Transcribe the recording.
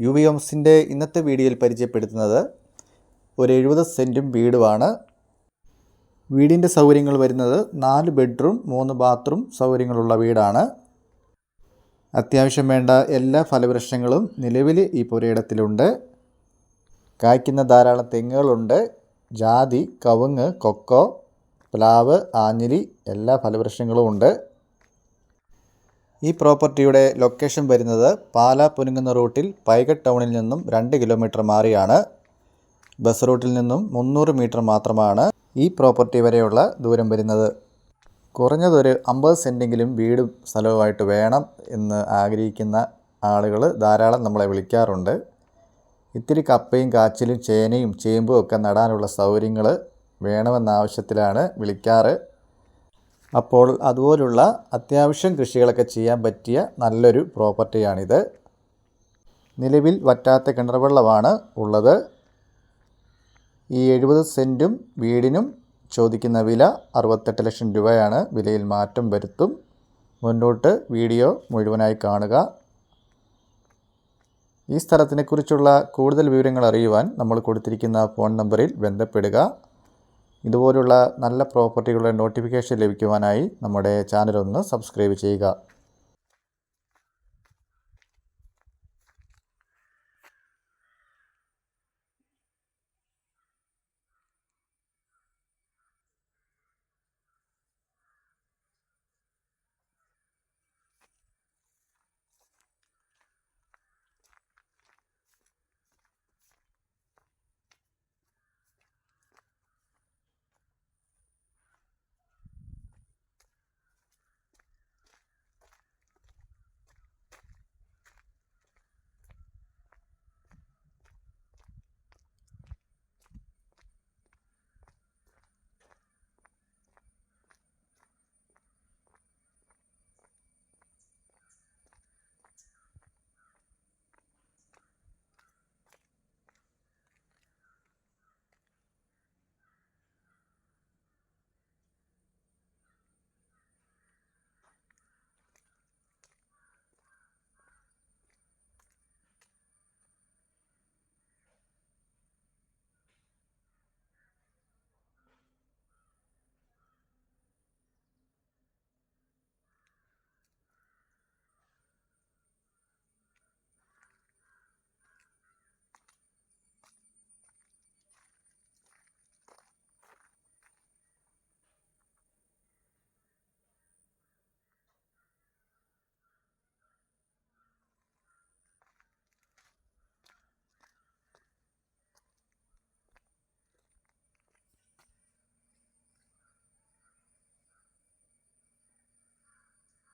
U V ഹോംസിന്റെ ഇന്നത്തെ വീഡിയോയിൽ പരിചയപ്പെടുത്തുന്നത് ഒരു എഴുപത് സെന്റും വീടുമാണ്. വീടിന്റെ സൗകര്യങ്ങൾ വരുന്നത് നാല് ബെഡ്റൂം മൂന്ന് ബാത്റൂം സൗകര്യങ്ങളുള്ള വീടാണ്. അത്യാവശ്യം വേണ്ട എല്ലാ ഫലവൃക്ഷങ്ങളും നിലവിൽ ഈ പുരയിടത്തിലുണ്ട്. കായ്ക്കുന്ന ധാരാളം തെങ്ങുകളുണ്ട്. ജാതി കവുങ്ങ് കൊക്കോ പ്ലാവ് ആഞ്ഞിലി എല്ലാ ഫലവൃക്ഷങ്ങളും ഉണ്ട്. ഈ പ്രോപ്പർട്ടിയുടെ ലൊക്കേഷൻ വരുന്നത് പാലാ പുനുങ്ങുന്ന റൂട്ടിൽ പൈകട്ട് ടൗണിൽ നിന്നും രണ്ട് കിലോമീറ്റർ മാറിയാണ്. ബസ് റൂട്ടിൽ നിന്നും മുന്നൂറ് മീറ്റർ മാത്രമാണ് ഈ പ്രോപ്പർട്ടി വരെയുള്ള ദൂരം വരുന്നത്. കുറഞ്ഞതൊരു അമ്പത് സെന്റെങ്കിലും വീടും സ്ഥലവുമായിട്ട് വേണം എന്ന് ആഗ്രഹിക്കുന്ന ആളുകൾ ധാരാളം നമ്മളെ വിളിക്കാറുണ്ട്. ഇത്തിരി കപ്പയും കാച്ചിലും ചേനയും ചേമ്പും ഒക്കെ നടാനുള്ള സൗകര്യങ്ങൾ വേണമെന്ന ആവശ്യത്തിലാണ് വിളിക്കാറ്. അപ്പോൾ അതുപോലുള്ള അത്യാവശ്യം കൃഷികളൊക്കെ ചെയ്യാൻ പറ്റിയ നല്ലൊരു പ്രോപ്പർട്ടിയാണിത്. നിലവിൽ വറ്റാത്ത കിണർ വെള്ളമാണ് ഉള്ളത്. ഈ എഴുപത് സെന്റും വീടിനും ചോദിക്കുന്ന വില അറുപത്തെട്ട് ലക്ഷം രൂപയാണ്. വിലയിൽ മാറ്റം വരുത്തും. മുന്നോട്ട് വീഡിയോ മുഴുവനായി കാണുക. ഈ സ്ഥലത്തിനെക്കുറിച്ചുള്ള കൂടുതൽ വിവരങ്ങൾ അറിയുവാൻ നമ്മൾ കൊടുത്തിരിക്കുന്ന ഫോൺ നമ്പറിൽ ബന്ധപ്പെടുക. ഇതുപോലുള്ള നല്ല പ്രോപ്പർട്ടികളുടെ നോട്ടിഫിക്കേഷൻ ലഭിക്കുവാനായി നമ്മുടെ ചാനലൊന്ന് സബ്സ്ക്രൈബ് ചെയ്യുക.